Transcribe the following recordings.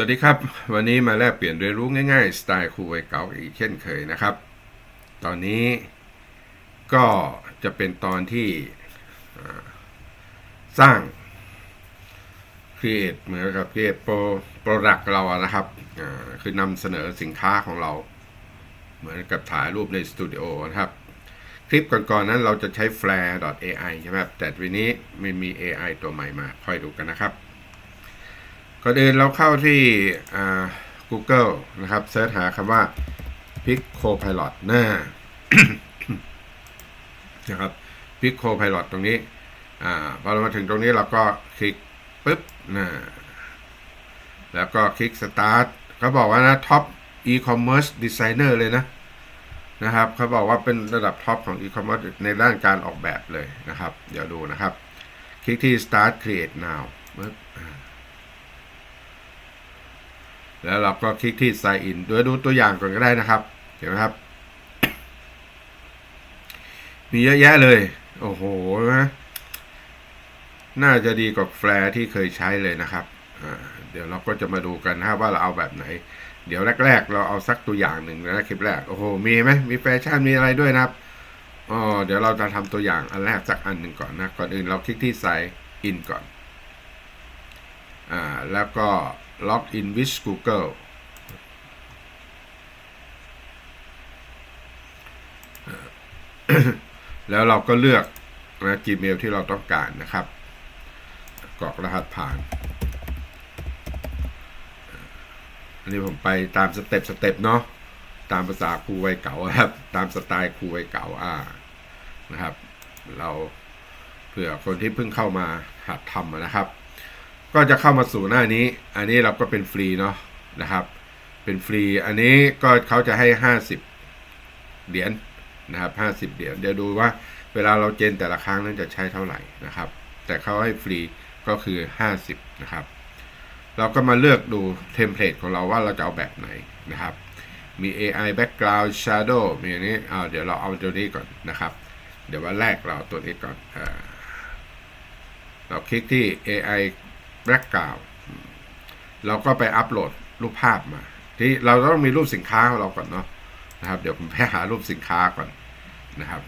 วัสดีครับ วันนี้มาแลกเปลี่ยนเรียนรู้ง่ายๆ สไตล์ครูวัยเก่าอีกเช่นเคยนะครับ ตอนนี้ก็จะเป็นตอนที่สร้าง create เหมือนกับ create pro product เราอะนะครับคือนำเสนอสินค้าของเรา เหมือนกับถ่ายรูปในสตูดิโอนะครับ คลิปก่อนๆนั้นเราจะใช้ flare.ai ใช่ไหมครับแต่ทีนี้มันมี AI ตัวใหม่มาคอยดูกันนะครับ ก่อนอื่นเราเข้าที่อ่า Google นะครับเสิร์ชหาคำว่า Pic Copilot หน้านะครับ Pic Copilot ตรงนี้อ่าพอเรามาถึงตรงนี้เราก็คลิกปุ๊บนะแล้วก็คลิก Start เขาบอกว่านะ Top E-commerce Designer เลยนะนะครับเขาบอกว่าเป็นระดับท็อปของ e-commerce ในด้านการออกแบบเลยนะครับ เดี๋ยวดูนะครับ คลิกที่ start create now ปึ๊บ แล้วเราก็คลิกที่ sign in ด้วยดูตัวอย่างก่อนก็ได้นะครับ เห็นไหมครับ มีเยอะแยะเลย โอ้โหนะน่าจะดีกว่าแฟร์ที่เคยใช้เลยนะครับ เดี๋ยวเราก็จะมาดูกันนะว่าเราเอาแบบไหน เดี๋ยวแรก ๆ เราเอาสักตัวอย่างหนึ่งนะคลิปแรก โอ้โห มีไหมมีแฟชั่นมีอะไรด้วยนะครับอ๋อเดี๋ยวเราจะทำตัวอย่างอันแรกสักอันหนึ่งก่อนนะ ก่อนอื่นเราคลิกที่ sign in ก่อน อ่า แล้วก็ log in with Google แล้วเราก็เลือกนะ Gmail ที่เราต้องการนะครับ กรอกรหัสผ่าน อันนี้ผมไปตามสเต็ปสเต็ปเนาะ ตามภาษาครูวัยเก่าครับ ตามสไตล์ครูวัยเก่าอ่า นะครับ เราเผื่อคนที่เพิ่งเข้ามาหัดทำนะครับ ก็จะเข้ามาสู่หน้านี้ อันนี้เราก็เป็นฟรีเนาะนะครับ เป็นฟรี อันนี้ก็เขาจะให้ 50 เหรียญนะครับ 50 เหรียญ เดี๋ยวดูว่าเวลาเราเจนแต่ละครั้งนั้นจะใช้เท่าไหร่นะครับ แต่เขาให้ฟรีก็คือ 50 นะครับ เราก็มาเลือกดูเทมเพลตของเราว่าเราจะเอาแบบไหนนะครับ มี AI background shadow มีอันนี้เอาเดี๋ยวเราเอาตัวนี้ก่อนนะครับ เดี๋ยวว่าแรกเราตัวนี้ก่อนอเราคลิกที่ AI background เราก็ไปอัปโหลดรูปภาพมา ที่เราต้องมีรูปสินค้าของเราก่อนเนาะนะครับ เดี๋ยวผมไปหารูปสินค้าก่อนนะครับ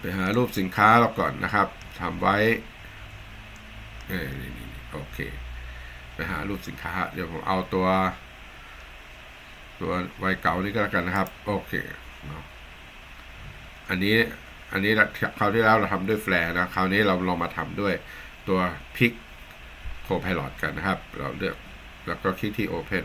ไปหารูปสินค้าเราก่อนนะครับทำไว้เนี่นี่นี่โอเค ไปหารูปสินค้า เดี๋ยวผมเอาตัว ตัววัยเก่านี่ก็แล้วกันนะครับ โอเคเนาะอันนี้ อันนี้คราวที่แล้วเราทำด้วยแฟร์นะ คราวนี้เราลองมาทำด้วยตัวพิกโคพาย t กันนะครับ เราเลือกแล้วก็คลิกที่ Open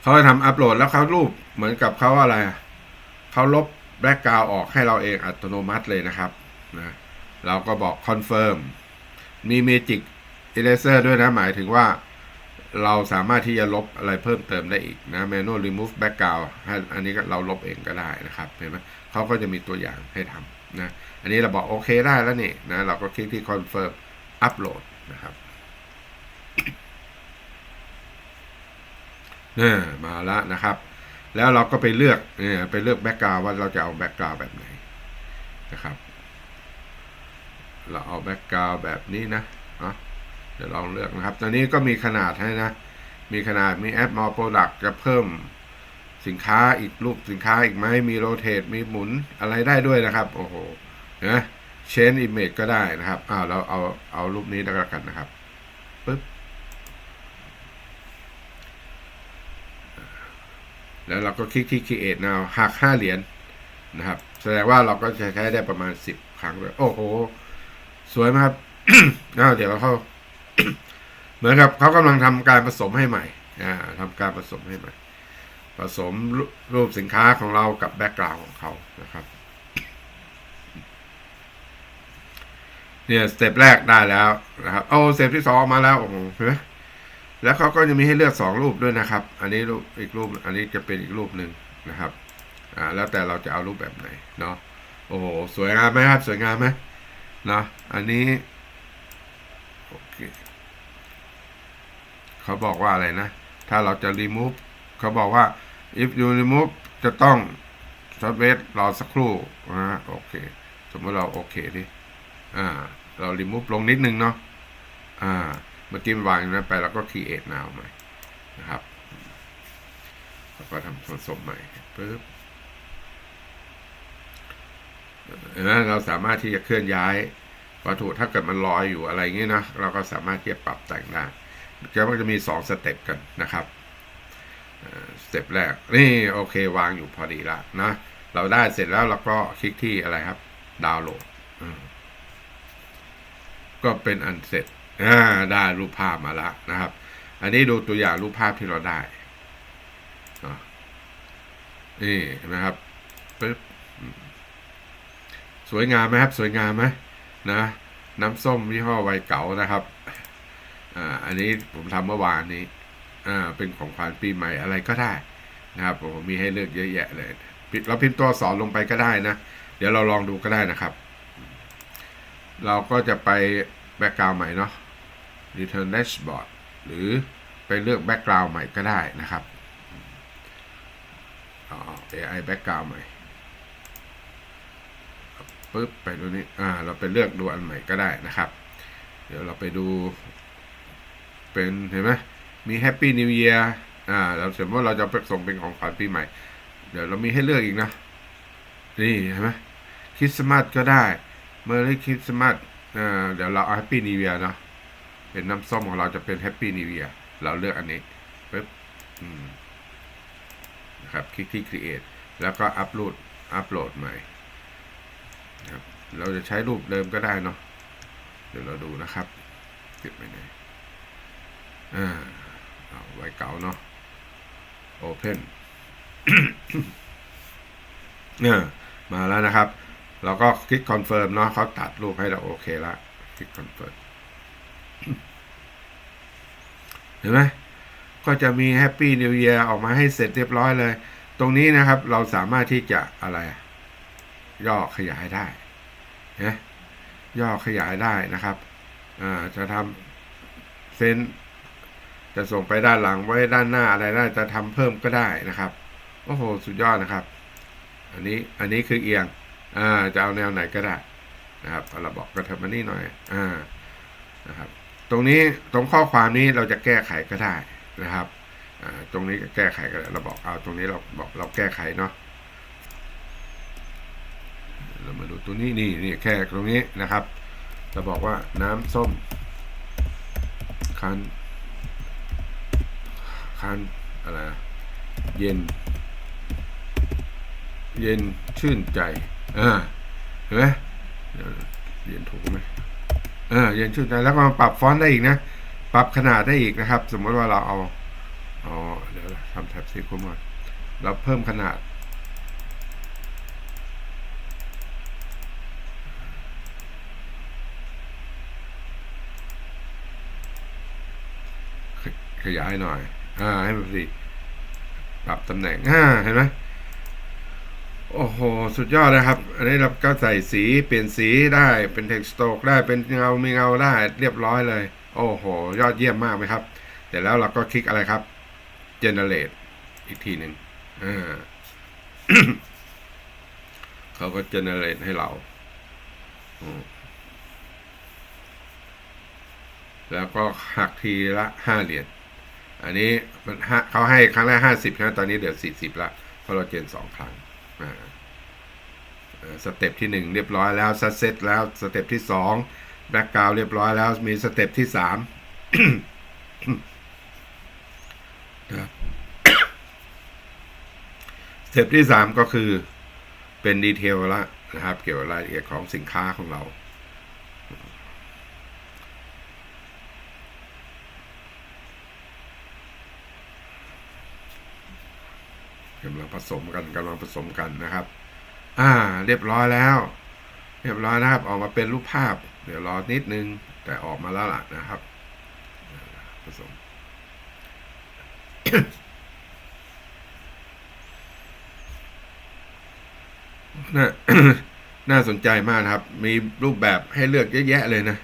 เขาจะทำอัปโหลดแล้วเขารูปเหมือนกับเขาอะไร เขาลบแบล็กกราวออกให้เราเองอัตโนมัติเลยนะครับนะเราก็บอกคอนเฟิร์มมี Magic Eraser ด้วยนะ หมายถึงว่า เราสามารถที่จะลบอะไรเพิ่มเติมได้อีกนะ Manual Remove Background อันนี้ก็เราลบเองก็ได้นะครับ เห็นไหมเขาก็จะมีตัวอย่างให้ทำนะ อันนี้เราบอกโอเคได้แล้วนี่นะ เราก็คลิกที่ Confirm Upload นะครับเนี่ยมาแล้วนะครับ แล้วเราก็ไปเลือกเนี่ยไปเลือกแบ็กกราวว่าเราจะเอาแบ็กกราวแบบไหนนะครับ เราเอาแบ็กกราวแบบนี้นะเนาะ ดี๋ยวลองเลือกนะครับ ตอนนี้ก็มีขนาดให้นะ มีขนาดมีแอปมอลโปรดักจะเพิ่มสินค้าอีกรูปสินค้าอีกไหมมีโรเตทมีหมุนอะไรได้ด้วยนะครับ โอ้โหนะเชนอิมเมจก็ได้นะครับอ้าวเราเอาเอารูปนี้แล้วกันนะครับปึ๊บแล้วเราก็คลิกที่ create now หัก5เหรียญนะครับ แสดงว่าเราก็จะใช้ได้ประมาณ 10 ครั้งเลยโอ้โห สวยมครับอ้าวเดี๋ยวเราเข้า เหมือนกับเขากำลังทำการผสมให้ใหม่อ่าทำการผสมให้ใหม่ ผสมรูปสินค้าของเรากับแบ็กกราวน์ของเขานะครับเนี่ยสเต็ปแรกได้แล้วนะครับโอ้สเต็ปที่สองมาแล้วโอ้โหเห็นไหมแล้วเขาก็จะมีให้เลือกสองรูปด้วยนะครับ อันนี้รูปอีกรูปอันนี้จะเป็นอีกรูปหนึ่งนะครับอ่าแล้วแต่เราจะเอารูปแบบไหนเนาะโอ้โหสวยงามไหมครับ สวยงามไหมเนาะอันนี้ โอเค เขาบอกว่าอะไรนะ ถ้าเราจะ remove เขาบอกว่า if you remove จะต้องช็อตเวทรอสักครู่นะโอเค สมมติเราโอเคดิอ่า เรา remove ลงนิดนึงเนาะอ่า เมื่อกี้มันวางนั้นไปแล้วก็ create now ใหม่นะครับแล้วก็ทำส่วนสมใหม่ปึ๊บนไหมเราสามารถที่จะเคลื่อนย้ายวัตถุถ้าเกิดมันลอยอยู่อะไรเงี้ยนะ เราก็สามารถที่จะปรับแต่งได้ จะมันจะมีสองสเต็ปกันนะครับสเต็ปแรก นี่โอเควางอยู่พอดีละนะเราได้เสร็จแล้วเราก็คลิกที่อะไรครับ ดาวน์โหลดก็เป็นอันเสร็จอ่าได้รูปภาพมาล้วนะครับ อันนี้ดูตัวอย่างรูปภาพที่เราได้นี่เห็นไหมครับปึ๊บสวยงามไหมครับ สวยงามไหมนะ น้ำส้มยี่ห้อไวเก๋านะครับ อ่าอันนี้ผมทำเมื่อวานนี้อ่าเป็นของขวัญปีใหม่อะไรก็ได้นะครับผมมีให้เลือกเยอะแยะเลยเราพิมพ์ตัวสอนลงไปก็ได้นะ เดี๋ยวเราลองดูก็ได้นะครับ เราก็จะไปแบ็กกราวใหม่เนาะ return dashboard หรือไปเลือกแบ็กกราวใหม่ก็ได้นะครับอ๋อ AI background ใหม่ปึ๊บไปดูนี้อ่าเราไปเลือกดูอันใหม่ก็ได้นะครับ เดี๋ยวเราไปดู เป็นเห็นไหมมี Happy New Year อ่าเราสมมติว่าเราจะไปส่งเป็นของขวัญปีใหม่ เดี๋ยวเรามีให้เลือกอีกนะ นี่เห็นไหมคริสต์มาสก็ได้เมอร์รี่คริสต์มาสอ่าเดี๋ยวเราเอา Happy New Year เนาะเป็นน้ำส้มของเราจะเป็น Happy New Year เราเลือกอันนี้ปึ๊บอืมนะครับคลิกที่ Create แล้วก็อัปโหลดอัปโหลดใหม่นะครับเราจะใช้รูปเดิมก็ได้เนาะเดี๋ยวเราดูนะครับเก็บไว้ไหน อ่าเอาไว้เก่าเนาะ Open เนี่ยมาแล้วนะครับ เราก็คลิกคอนเฟิร์มเนาะเขาตัดรูปให้เราโอเคละคลิกคอนเฟิร์มเห็นไหมก็จะมีแฮปปี้นิว e ย r ออกมาให้เสร็จเรียบร้อยเลย ตรงนี้นะครับเราสามารถที่จะอะไร ย่อขยายได้นะย่อขยายได้นะครับ อ่า จะทำเซน จะส่งไปด้านหลังไว้ด้านหน้าอะไรได้จะทำเพิ่มก็ได้นะครับโอ้โหสุดยอดนะครับ อันนี้อันนี้คือเอียงอ่าจะเอาแนวไหนก็ได้นะครับเราบอกกระเถิบมานี่หน่อยอ่านะครับ ตรงนี้ตรงข้อความนี้เราจะแก้ไขก็ได้นะครับอ่าตรงนี้ก็แก้ไขก็ได้เราบอกเอาตรงนี้เราบอกเราแก้ไขเนาะเรามาดูตัวนี้นี่นี่แค่ตรงนี้นะครับจะบอกว่าน้ำส้มคัน คันอะไรเย็น เย็นชื่นใจอ่าเห็นไหมเยวเรียนถูกไหมเออเย็นชื่นใจแล้วก็มาปรับฟอนต์ได้อีกนะ ปรับขนาดได้อีกนะครับ สมมติว่าเราเอาอ๋อเดี๋ยวทำแท็บสีคุ้มก่อนเราเพิ่มขนาดขยายหน่อย อ่าให้มันสิปรับตำแหน่งอ่าเห็นไหมโอ้โห สุดยอดนะครับ อันนี้เราก็ใส่สีเปลี่ยนสีได้เป็น text stroke ได้เป็นเงามีเงาได้เรียบร้อยเลย โอ้โห ยอดเยี่ยมมากไหมครับ เสร็จแล้วเราก็คลิกอะไรครับ generate อีกทีหนึ่งอ่าเขาก็ generate ให้เราแล้วก็หักทีละห้าเหรียญ อันนี้มันเขาให้ครั้งแรกห้าสิบนะตอนนี้เหลือสี่สิบละเพราะเราเจนสองครั้งสเต็ปที่หนึ่งเรียบร้อยแล้วซัดเซตแล้วสเต็ปที่สองแบ็กกราวเรียบร้อยแล้วมีสเต็ปที่สามสเต็ปที่สามก็คือเป็นดีเทลละนะครับ เกี่ยวกับรายละเอียดของสินค้าของเรา กำลัง ผสมกันกำลังผสมกันนะครับ อ่า เรียบร้อยแล้ว เรียบร้อยนะครับ ออกมาเป็นรูปภาพ เดี๋ยวรอนิดนึง แต่ออกมาแล้วล่ะนะครับ ผสม น่าน่าสนใจมากครับ มีรูปแบบให้เลือกเยอะแยะเลยนะ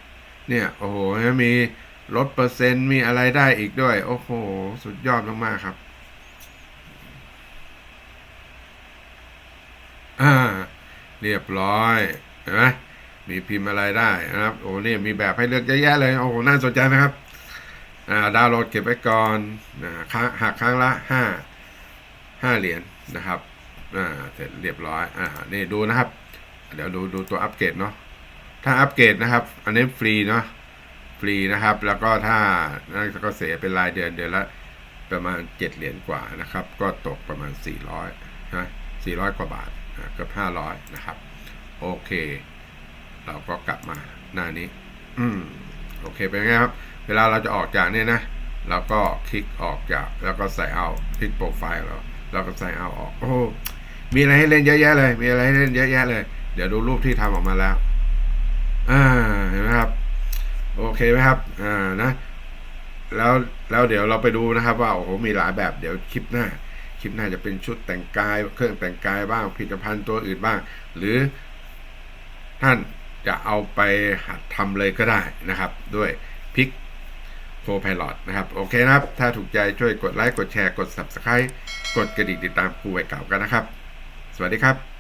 เนี่ย โอ้โห มีลดเปอร์เซ็นต์ มีอะไรได้อีกด้วย โอ้โห สุดยอดมากๆครับ อ่าเรียบร้อยเห็นไหมมีพิมพ์อะไรได้นะครับโอ้นี่มีแบบให้เลือกเยอะแยะเลยโอ้โหน่าสนใจไหมครับอ่าดาวน์โหลดเก็บไว้ก่อนนะค้าหักครั้งละห้าห้าเหรียญนะครับอ่าเสร็จเรียบร้อยอ่านี่ดูนะครับ เดี๋ยวดูดูตัวอัปเกรดเนาะถ้าอัปเกรดนะครับ อันนี้ฟรีเนาะฟรีนะครับ แล้วก็ถ้านั่นก็เสียเป็นรายเดือนเดือนละประมาณเจ็ดเหรียญกว่านะครับ ก็ตกประมาณสี่ร้อยนะสี่ร้อยกว่าบาท เกือบห้าร้อยนะครับ โอเค เราก็กลับมาหน้านี้อืมโอเคเป็นไงครับ เวลาเราจะออกจากเนี่ยนะเราก็คลิกออกจาก แล้วก็ใส่เอาคลิกโปรไฟล์เราเราก็ใส่เอาออก โอ้โหมีอะไรให้เล่นเยอะแยะเลย มีอะไรให้เล่นเยอะแยะเลย เดี๋ยวดูรูปที่ทำออกมาแล้วอ่าเห็นไหมครับ โอเคไหมครับอ่านะ แล้วแล้วเดี๋ยวเราไปดูนะครับ ว่าโอ้โหมีหลายแบบเดี๋ยวคลิปหน้า คลิปหน้าจะเป็นชุดแต่งกาย เครื่องแต่งกายบ้างผลิตภัณฑ์ตัวอื่นบ้าง หรือท่านจะเอาไปหัดทำเลยก็ได้นะครับ ด้วยพิกโฟร์ไพลอตนะครับ โอเคนะครับ ถ้าถูกใจช่วยกดไลค์กดแชร์กด Subscribe กดกระดิ่งติดตามครูไว้เก่ากันนะครับ สวัสดีครับ